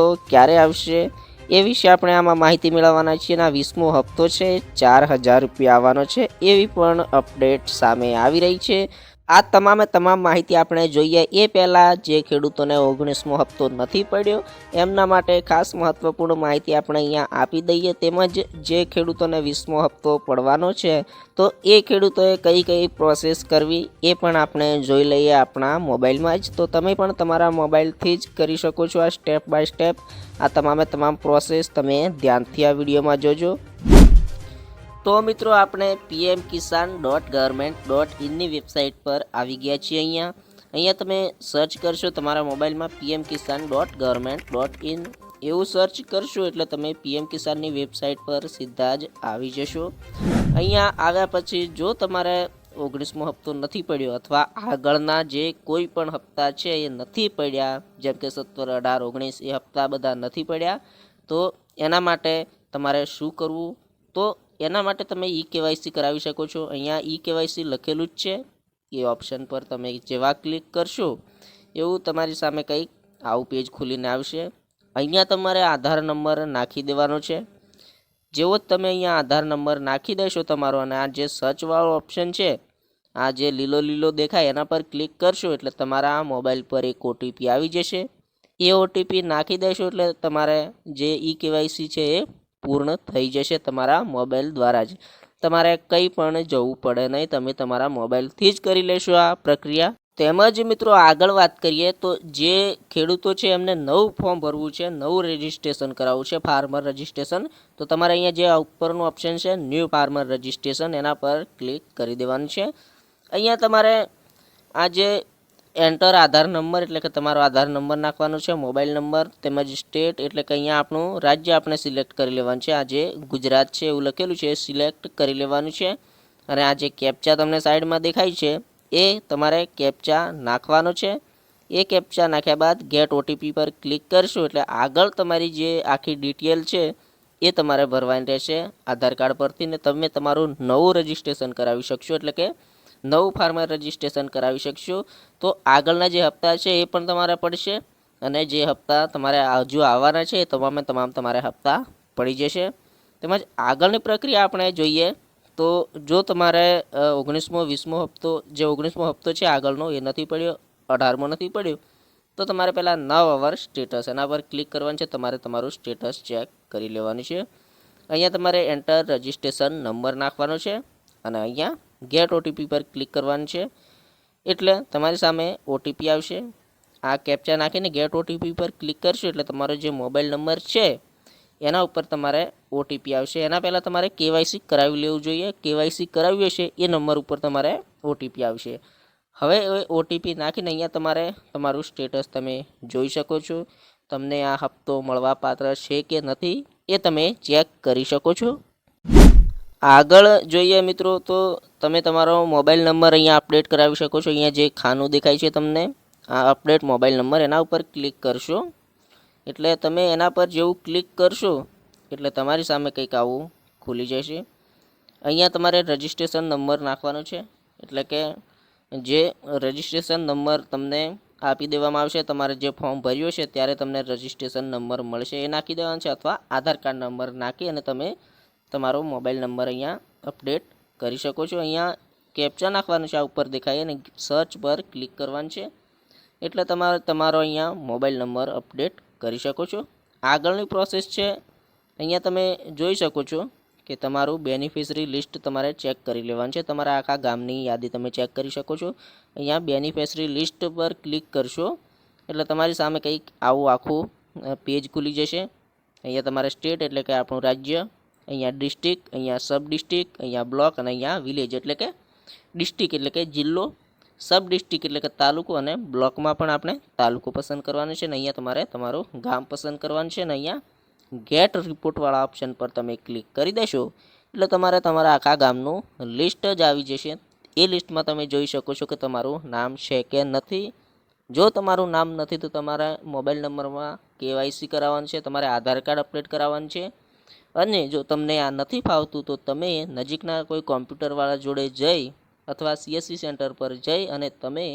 તો ક્યારે આવશે એ વિશે આપણે આમાં માહિતી મેળવવાના છીએ અને આ વીસમો હપ્તો છે, ચાર હજાર રૂપિયા આવવાનો છે, એવી પણ અપડેટ સામે આવી રહી છે. આ તમામે તમામ માહિતી આપણે જોઈએ. એ પહેલાં જે ખેડૂતોને ઓગણીસમો હપ્તો નથી પડ્યો, એમના માટે ખાસ મહત્ત્વપૂર્ણ માહિતી આપણે અહીંયા આપી દઈએ. તેમજ જે ખેડૂતોને વીસમો હપ્તો પડવાનો છે, તો એ ખેડૂતોએ કઈ કઈ પ્રોસેસ કરવી એ પણ આપણે જોઈ લઈએ આપણા મોબાઈલમાં જ. તો તમે પણ તમારા મોબાઈલથી જ કરી શકો છો આ સ્ટેપ બાય સ્ટેપ આ તમામે તમામ પ્રોસેસ તમે ધ્યાનથી આ વિડીયોમાં જોજો. તો મિત્રો આપણે PM Kisan dot government dot ઇનની website પર આવી ગયા છીએ અહીંયા. અહીંયા તમે સર્ચ કરશો તમારા મોબાઈલમાં PM Kisan dot government dot in એવું સર્ચ કરશો એટલે તમે પીએમ કિસાનની વેબસાઇટ પર સીધા જ આવી જશો. અહીંયા આવ્યા પછી જો તમારે ઓગણીસમો હપ્તો નથી પડ્યો અથવા આગળના જે કોઈ પણ હપ્તા છે એ નથી પડ્યા, જેમ કે સત્તર, અઢાર, ઓગણીસ, એ હપ્તા બધા નથી પડ્યા, તો એના માટે તમારે શું કરવું? તો એના માટે તમે ઈ કેવાયસી કરાવી શકો છો. અહીંયા ઈ કેવાયસી લખેલું જ છે. એ ઓપ્શન પર તમે જેવા ક્લિક કરશો, એવું તમારી સામે કંઈક આવું પેજ ખુલીને આવશે. અહીંયા તમારે આધાર નંબર નાખી દેવાનો છે. જેવો જ તમે અહીંયા આધાર નંબર નાખી દેશો તમારો અને આ જે સર્ચવાળો ઓપ્શન છે, આ જે લીલો લીલો દેખાય એના પર ક્લિક કરશો એટલે તમારા મોબાઈલ પર એક ઓટીપી આવી જશે. એ ઓટીપી નાખી દેશો એટલે તમારે જે ઈ કેવાયસી છે એ પૂર્ણ થઈ જશે તમારા મોબાઈલ દ્વારા જ. તમારે કંઈ પણ જવું પડે નહીં, તમે તમારા મોબાઈલથી જ કરી લેશો આ પ્રક્રિયા. તેમજ મિત્રો આગળ વાત કરીએ તો જે ખેડૂતો છે એમને નવું ફોર્મ ભરવું છે, નવું રજિસ્ટ્રેશન કરાવવું છે, ફાર્મર રજિસ્ટ્રેશન. તો તમારે અહીંયા જે ઉપરનું ઓપ્શન છે, ન્યૂ ફાર્મર રજિસ્ટ્રેશન, એના પર ક્લિક કરી દેવાનું છે. અહીંયા તમારે આ જે એન્ટર આધાર નંબર એટલે કે તમારો આધાર નંબર નાખવાનો છે, મોબાઈલ નંબર તેમજ સ્ટેટ એટલે કે અહીંયા આપણું રાજ્ય આપણે સિલેક્ટ કરી લેવાનું છે. આ જે ગુજરાત છે એવું લખેલું છે એ સિલેક્ટ કરી લેવાનું છે. અને આ જે કેપ્ચા તમને સાઈડમાં દેખાય છે, એ તમારે કેપ્ચા નાખવાનો છે. એ કેપ્ચા નાખ્યા બાદ ગેટ ઓટીપી પર ક્લિક કરશો એટલે આગળ તમારી જે આખી ડિટેલ છે, એ તમારે ભરવાની રહેશે. આધાર કાર્ડ પરથી ને તમે તમારું નવું રજિસ્ટ્રેશન કરાવી શકશો એટલે કે નવું ફાર્મર રજિસ્ટ્રેશન કરાવી શકશો. તો આગળના જે હપ્તા છે એ પણ તમારે પડશે અને જે હપ્તા તમારે હજુ આવવાના છે એ તમામે તમામ તમારે હપ્તા પડી જશે. તેમજ આગળની પ્રક્રિયા આપણે જોઈએ તો જો તમારે ઓગણીસમો, વીસમો હપ્તો, જે ઓગણીસમો હપ્તો છે આગળનો એ નથી પડ્યો, અઢારમો નથી પડ્યો, તો તમારે પહેલાં નવ અવર સ્ટેટસ એના પર ક્લિક કરવાનું છે. તમારે તમારું સ્ટેટસ ચેક કરી લેવાનું છે. અહીંયા તમારે એન્ટર રજિસ્ટ્રેશન નંબર નાખવાનો છે અને અહીંયા ગેટ ઓટીપી પર ક્લિક કરવાનું છે. એટલે તમારી સામે ઓટીપી આવશે. આ કેપ્ચા નાખીને ગેટ ઓટીપી પર ક્લિક કરશો એટલે તમારો જે મોબાઈલ નંબર છે, એના ઉપર તમારે ઓટીપી આવશે. એના પહેલાં તમારે કેવાયસી કરાવી લેવું જોઈએ. કેવાયસી કરાવ્યું હશે, એ નંબર ઉપર તમારે ઓટીપી આવશે. હવે ઓટીપી નાખીને અહીંયા તમારે તમારું સ્ટેટસ તમે જોઈ શકો છો. તમને આ હપ્તો મળવાપાત્ર છે કે નથી, એ તમે ચેક કરી શકો છો. આગળ જોઈએ મિત્રો, તો તમે તમારો મોબાઈલ નંબર અહીંયા અપડેટ કરાવી શકો છો. અહીંયા જે ખાનું દેખાય છે તમને, આ અપડેટ મોબાઈલ નંબર, એના ઉપર ક્લિક કરશો. એટલે તમે એના પર જેવું ક્લિક કરશો, એટલે તમારી સામે કંઈક આવું ખુલી જશે. અહીંયા તમારે રજિસ્ટ્રેશન નંબર નાખવાનો છે. એટલે કે જે રજિસ્ટ્રેશન નંબર તમને આપી દેવામાં આવશે, તમારે જે ફોર્મ ભર્યું છે ત્યારે તમને રજિસ્ટ્રેશન નંબર મળશે એ નાખી દેવાનો છે, અથવા આધાર કાર્ડ નંબર નાખી અને તમે તમારો મોબાઈલ નંબર અહીંયા અપડેટ કરી શકો છો. અહીંયા કેપ્ચા નાખવાનું છે આ ઉપર દેખાય અને સર્ચ પર ક્લિક કરવાનું છે. એટલે તમારે, તમારો અહીંયા મોબાઈલ નંબર અપડેટ કરી શકો છો. આગળની પ્રોસેસ છે, અહીંયા તમે જોઈ શકો છો કે તમારું બેનિફિશરી લિસ્ટ તમારે ચેક કરી લેવાનું છે. તમારા આખા ગામની યાદી તમે ચેક કરી શકો છો. અહીંયા બેનિફિશરી લિસ્ટ પર ક્લિક કરશો, એટલે તમારી સામે કંઈક આવું આખું પેજ ખુલી જશે. અહીંયા તમારે સ્ટેટ એટલે કે આપણું રાજ્ય અહીંયા ડિસ્ટ્રિક્ટ અહીંયા સબ ડિસ્ટ્રિક્ટ અહીંયા બ્લોક અને અહીંયા વિલેજ એટલે કે ડિસ્ટ્રિક્ટ એટલે કે જિલ્લો સબ ડિસ્ટ્રિક્ટ એટલે કે તાલુકો અને બ્લોકમાં પણ આપણે તાલુકો પસંદ કરવાનો છે અને અહીંયા તમારે તમારું ગામ પસંદ કરવાનું છે અને અહીંયા ગેટ રિપોર્ટવાળા ઓપ્શન પર તમે ક્લિક કરી દેશો. એટલે તમારે તમારા આખા ગામનું લિસ્ટ જ આવી જશે. એ લિસ્ટમાં તમે જોઈ શકો છો કે તમારું નામ છે કે નથી. જો તમારું નામ નથી તો તમારા મોબાઈલ નંબરમાં કેવાયસી કરાવવાનું છે, તમારે આધાર કાર્ડ અપડેટ કરાવવાનું છે. અને જો તમને આ નથી ફાવતું, તો તમે નજીકના કોઈ કોમ્પ્યુટરવાળા જોડે જઈ અથવા સીએસસી સેન્ટર પર જઈ અને તમે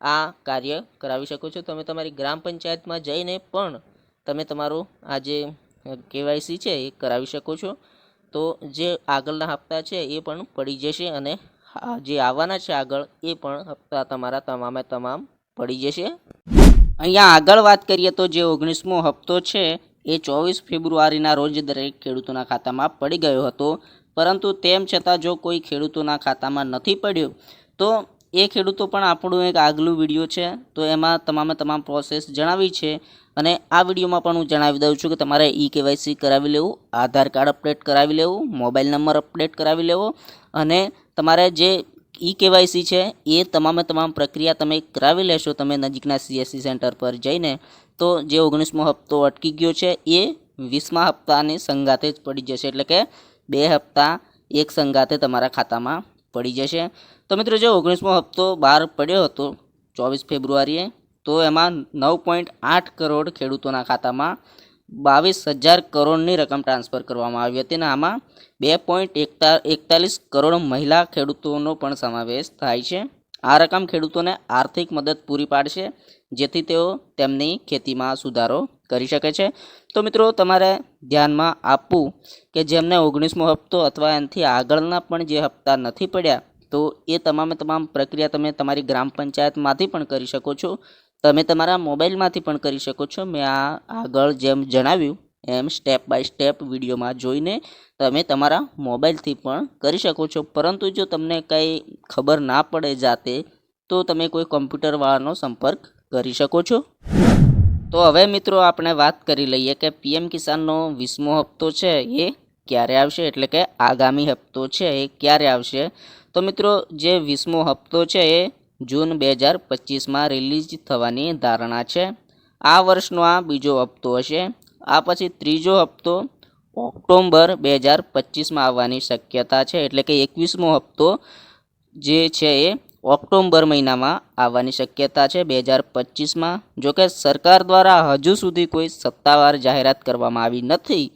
આ કાર્ય કરાવી શકો છો. તમે તમારી ગ્રામ પંચાયતમાં જઈને પણ તમે તમારું આ જે કેવાયસી છે એ કરાવી શકો છો. તો જે આગળના હપ્તા છે એ પણ પડી જશે અને જે આવવાના છે આગળ એ પણ હપ્તા તમારા તમામે તમામ પડી જશે. અહીંયા આગળ વાત કરીએ તો જે ઓગણીસમો હપ્તો છે એ ચોવીસ ફેબ્રુઆરીના રોજ દરેક ખેડૂતોના ખાતામાં પડી ગયો હતો. પરંતુ તેમ છતાં જો કોઈ ખેડૂતોના ખાતામાં નથી પડ્યો, તો એ ખેડૂતો પણ આપણું એક આગલું વીડિયો છે. તો એમાં તમામે તમામ પ્રોસેસ જણાવી છે અને આ વિડીયોમાં પણ હું જણાવી દઉં છું કે તમારે ઈ કેવાયસી કરાવી લેવું, આધાર કાર્ડ અપડેટ કરાવી લેવું, મોબાઈલ નંબર અપડેટ કરાવી લેવો અને તમારે જે ઈ કેવાયસી છે એ તમામે તમામ પ્રક્રિયા તમે કરાવી લેશો, તમે નજીકના સીએસસી સેન્ટર પર જઈને તો જે ઓગણીસમો હપ્તો અટકી ગયો છે, એ વીસમા હપ્તાની સંગાતે જ પડી જશે. એટલે કે બે હપ્તા એક સંગાતે તમારા ખાતામાં પડી જશે. તો મિત્રો, જે ઓગણીસમો હપ્તો બહાર પડ્યો હતો ચોવીસ ફેબ્રુઆરીએ, તો એમાં નવ પોઈન્ટ આઠ કરોડ ખેડૂતોના ખાતામાં બાવીસ હજાર કરોડની રકમ ટ્રાન્સફર કરવામાં આવી હતી અને આમાં બે પોઈન્ટ એકતા એકતાલીસ કરોડ મહિલા ખેડૂતોનો પણ સમાવેશ થાય છે. આ રકમ ખેડૂતોને આર્થિક મદદ પૂરી પાડશે, જેથી તેઓ તેમની ખેતીમાં સુધારો કરી શકે છે. તો મિત્રો, તમારે ધ્યાનમાં આપવું કે જેમને ઓગણીસમો હપ્તો અથવા એનાથી આગળના પણ જે હપ્તા નથી પડ્યા, તો એ તમામે તમામ પ્રક્રિયા તમે તમારી ગ્રામ પંચાયતમાંથી પણ કરી શકો છો. તમે તમારા મોબાઈલમાંથી પણ કરી શકો છો. મેં આ આગળ જેમ જણાવ્યું એમ સ્ટેપ બાય સ્ટેપ વિડીયોમાં જોઈને તમે તમારા મોબાઈલથી પણ કરી શકો છો. પરંતુ જો તમને કંઈ ખબર ના પડે જાતે, તો તમે કોઈ કોમ્પ્યુટરવાળાનો સંપર્ક કરી શકો છો. તો હવે મિત્રો આપણે વાત કરી લઈએ કે પીએમ કિસાનનો વીસમો હપ્તો છે એ ક્યારે આવશે? એટલે કે આગામી હપ્તો છે એ ક્યારે આવશે? તો મિત્રો, જે વીસમો હપ્તો છે એ જૂન બે હજાર પચીસમાં રિલીઝ થવાની ધારણા છે. આ વર્ષનો આ બીજો હપ્તો હશે. આ પછી ત્રીજો હપ્તો ઓક્ટોબર બે હજાર પચીસમાં આવવાની શક્યતા છે. એટલે કે એકવીસમો હપ્તો જે છે એ ઓક્ટોબર મહિનામાં આવવાની શક્યતા છે બે હજાર પચીસમાં. જોકે સરકાર દ્વારા હજુ સુધી કોઈ સત્તાવાર જાહેરાત કરવામાં આવી નથી.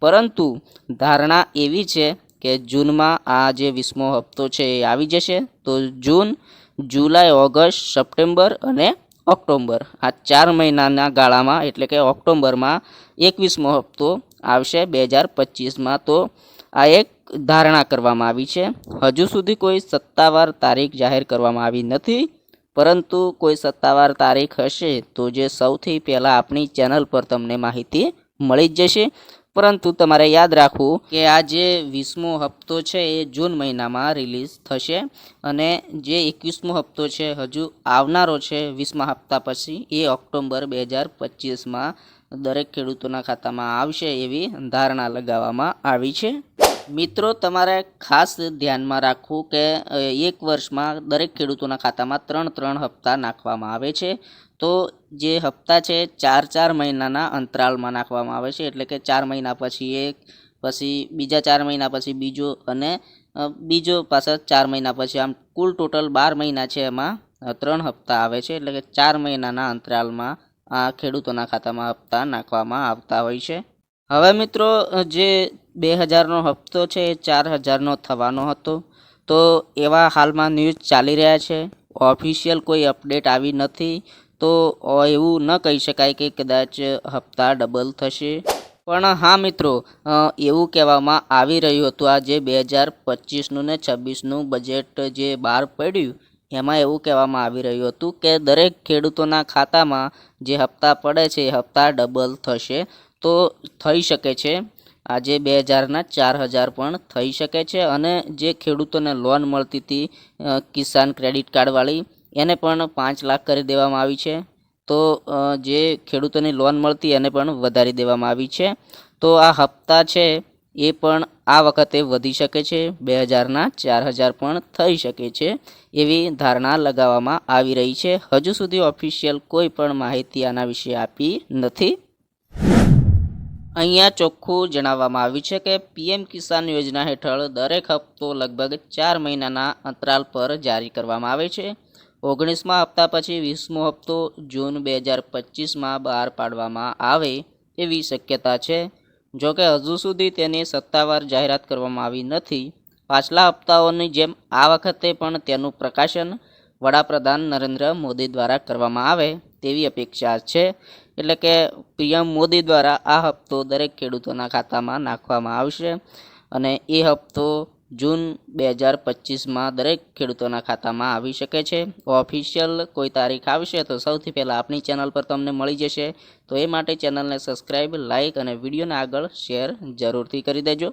પરંતુ ધારણા એવી છે કે જૂનમાં આ જે વીસમો હપ્તો છે એ આવી જશે. તો જૂન, જુલાઈ, ઓગસ્ટ, સપ્ટેમ્બર અને ઓક્ટોબર. આ ચાર મહિનાના ગાળામાં, એટલે કે ઓક્ટોબરમાં એકવીસમો હપ્તો આવશે બે હજાર પચીસમાં. તો આ એક ધારણા કરવામાં આવી છે. હજુ સુધી કોઈ સત્તાવાર તારીખ જાહેર કરવામાં આવી નથી, પરંતુ કોઈ સત્તાવાર તારીખ હશે તો જે સૌથી પહેલાં આપણી ચેનલ પર તમને માહિતી મળી જ જશે. પરંતુ તમારે યાદ રાખવું કે આ જે વીસમો હપ્તો છે એ જૂન મહિનામાં રિલીઝ થશે અને જે એકવીસમો હપ્તો છે હજુ આવનારો છે વીસમા હપ્તા પછી એ ઓક્ટોબર બે હજાર પચીસમાં દરેક ખેડૂતોના ખાતામાં આવશે એવી ધારણા લગાવવામાં આવી છે. મિત્રો, તમારે ખાસ ધ્યાનમાં રાખવું કે એક વર્ષમાં દરેક ખેડૂતોના ખાતામાં ત્રણ ત્રણ હપ્તા નાખવામાં આવે છે. તો જે હપ્તા છે, ચાર ચાર મહિનાના અંતરાલમાં નાખવામાં આવે છે. એટલે કે ચાર મહિના પછી એક, પછી બીજા ચાર મહિના પછી બીજો અને બીજો પાછા ચાર મહિના પછી આમ કુલ ટોટલ બાર મહિના છે એમાં ત્રણ હપ્તા આવે છે. એટલે કે ચાર મહિનાના અંતરાલમાં આ ખેડૂતોના ખાતામાં હપ્તા નાખવામાં આવતા હોય છે. હવે મિત્રો જે બે હજારનો હપ્તો છે, એ ચાર હજારનો થવાનો હતો. તો એવા હાલમાં ન્યૂઝ ચાલી રહ્યા છે. ઓફિશિયલ કોઈ અપડેટ આવી નથી. તો એવું ન કહી શકાય કે કદાચ હપ્તા ડબલ થશે. પણ હા મિત્રો એવું કહેવામાં આવી રહ્યું હતું આ જે બે હજાર પચીસનું ને છવ્વીસનું બજેટ જે બહાર પડ્યું, એમાં એવું કહેવામાં આવી રહ્યું હતું કે દરેક ખેડૂતોના ખાતામાં જે હપ્તા પડે છે, એ હપ્તા ડબલ થશે. તો થઈ શકે છે. આજે બે હજારના ચાર હજાર પણ થઈ શકે છે અને જે ખેડૂતોને લોન મળતી હતી કિસાન ક્રેડિટ કાર્ડવાળી, એને પણ પાંચ લાખ કરી દેવામાં આવી છે. તો જે ખેડૂતોની લોન મળતી એને પણ વધારી દેવામાં આવી છે. તો આ હપ્તા છે એ પણ આ વખતે વધી શકે છે. બે હજારના ચાર હજાર પણ થઈ શકે છે એવી ધારણા લગાવવામાં આવી રહી છે. હજુ સુધી ઓફિશિયલ કોઈ પણ માહિતી આના વિશે આપી નથી. અહીંયા ચોખ્ખું જણાવવામાં આવ્યું છે કે પીએમ કિસાન યોજના હેઠળ દરેક હપ્તો લગભગ ચાર મહિનાના અંતરાલ પર જારી કરવામાં આવે છે. ઓગણીસમા હપ્તા પછી વીસમો હપ્તો જૂન બે હજાર પચીસમાં બહાર પાડવામાં આવે એવી શક્યતા છે. જો કે હજુ સુધી તેની સત્તાવાર જાહેરાત કરવામાં આવી નથી. પાછલા હપ્તાઓની જેમ આ વખતે પણ તેનું પ્રકાશન વડાપ્રધાન નરેન્દ્ર મોદી દ્વારા કરવામાં આવે તેવી અપેક્ષા છે. એટલે કે પીએમ મોદી દ્વારા આ હપ્તો દરેક ખેડૂતોના ખાતામાં નાખવામાં આવશે અને એ હપ્તો જૂન બે હજાર પચીસમાં દરેક ખેડૂતોના ખાતામાં આવી શકે છે. ઓફિશિયલ કોઈ તારીખ આવશે તો સૌથી પહેલાં આપણી ચેનલ પર તમને મળી જશે. તો એ માટે ચેનલને સબસ્ક્રાઈબ લાઇક અને વિડીયોને આગળ શેર જરૂરથી કરી દેજો.